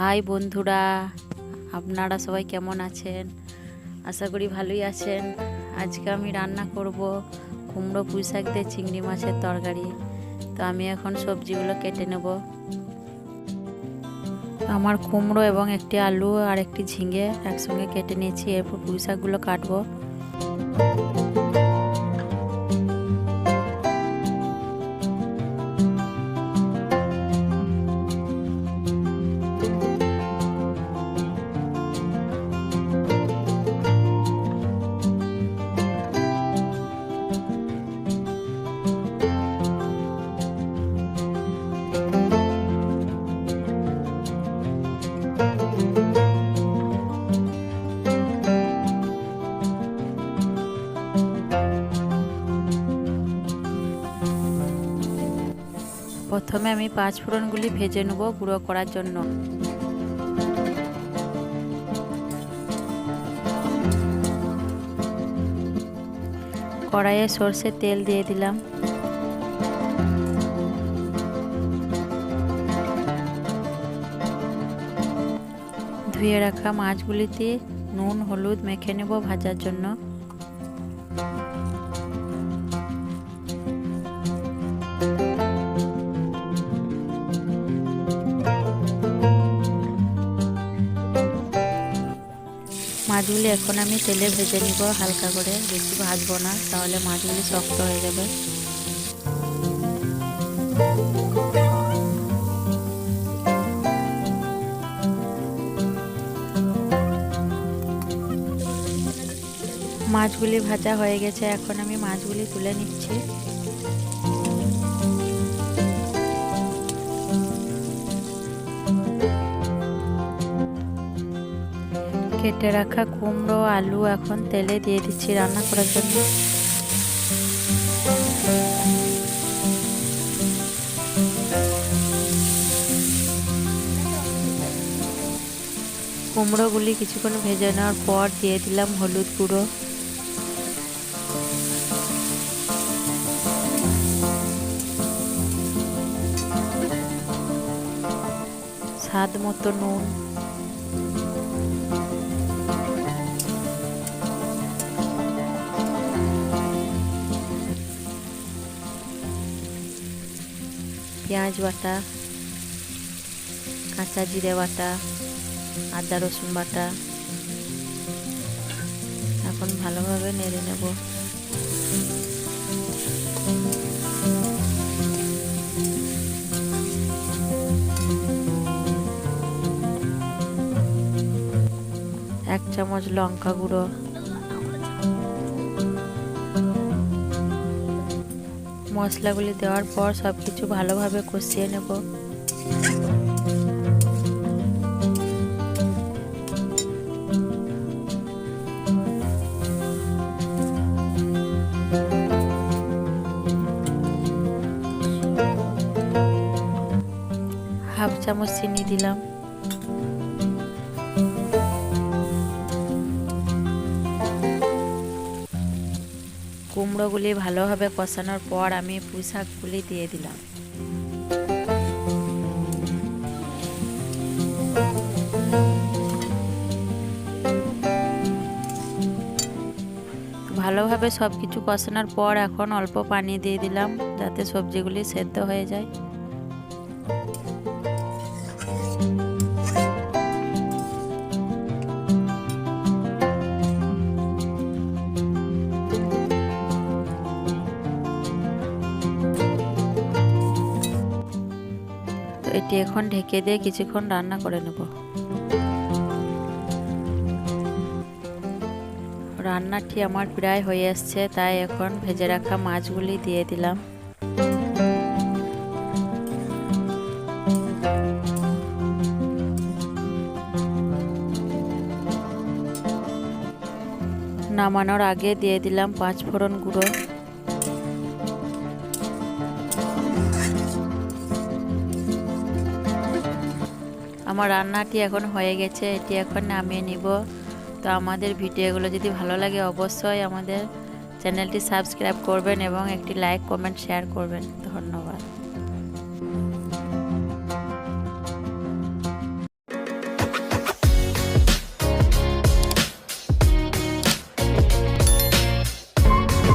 High বন্ধুরা, আপনারা সবাই কেমন আছেন? আশা করি ভালোই আছেন। আজকে আমি রান্না করব কুমড়ো পুঁই শাক দিয়ে চিংড়ি মাছের তরকারি। তো আমি এখন সবজিগুলো কেটে নেব। আমার কুমড়ো এবং একটি আলু আর একটি ঝিঙে একসঙ্গে কেটে নিয়েছি। এরপর পুঁই শাকগুলো কাটবো। প্রথমে আমি পাঁচ ফোড়নগুলি ভেজে নেব গুঁড়ো করার জন্য। কড়াইয়ে সর্ষের তেল দিয়ে দিলাম। ধুয়ে রাখা মাছগুলিতে নুন, হলুদ মেখে নেব ভাজার জন্য। মাছগুলি এখন আমি তেলে ভেজে নিব, হালকা করে। বেশি ভাজবো না, তাহলে মাছগুলি শক্ত হয়ে যাবে। মাছগুলি ভাজা হয়ে গেছে, এখন আমি মাছগুলি তুলে নিচ্ছি। কেটে রাখা কুমড়ো, আলু এখন তেলে দিয়ে দিচ্ছি রান্না করার জন্য। কুমড়োগুলি কিছুক্ষণ ভেজে নেওয়ার পর দিয়ে দিলাম হলুদ গুঁড়ো। স্বাদ মতো নুন। পেঁয়াজ বাটা, কাঁচা জিরে বাটা, আদা রসুন বাটা। এখন ভালোভাবে নেড়ে নেব। এক চামচ লঙ্কা গুঁড়ো। মশলাগুলি দেওয়ার পর সব কিছু ভালোভাবে কষিয়ে নেব। হাফ চামচ চিনি দিলাম। কুমড়োগুলি ভালোভাবে কষানোর পর আমি পুঁই শাকগুলি দিয়ে দিলাম। ভালোভাবে সব কিছু কষানোর পর এখন অল্প পানি দিয়ে দিলাম, যাতে সবজিগুলি সেদ্ধ হয়ে যায়। তো এটি এখন ঢেকে দিয়ে কিছুক্ষণ রান্না করে নেব। রান্নাটি আমার প্রায় হয়ে আসছে, তাই এখন ভেজে রাখা মাছগুলি দিয়ে দিলাম। নামানোর আগে দিয়ে দিলাম পাঁচ ফোড়ন গুঁড়ো। আমার রান্নাটি এখন হয়ে গেছে, এটি এখন নামিয়ে নিব। তো আমাদের ভিডিওগুলো যদি ভালো লাগে অবশ্যই আমাদের চ্যানেলটি সাবস্ক্রাইব করবেন এবং একটি লাইক, কমেন্ট, শেয়ার করবেন। ধন্যবাদ।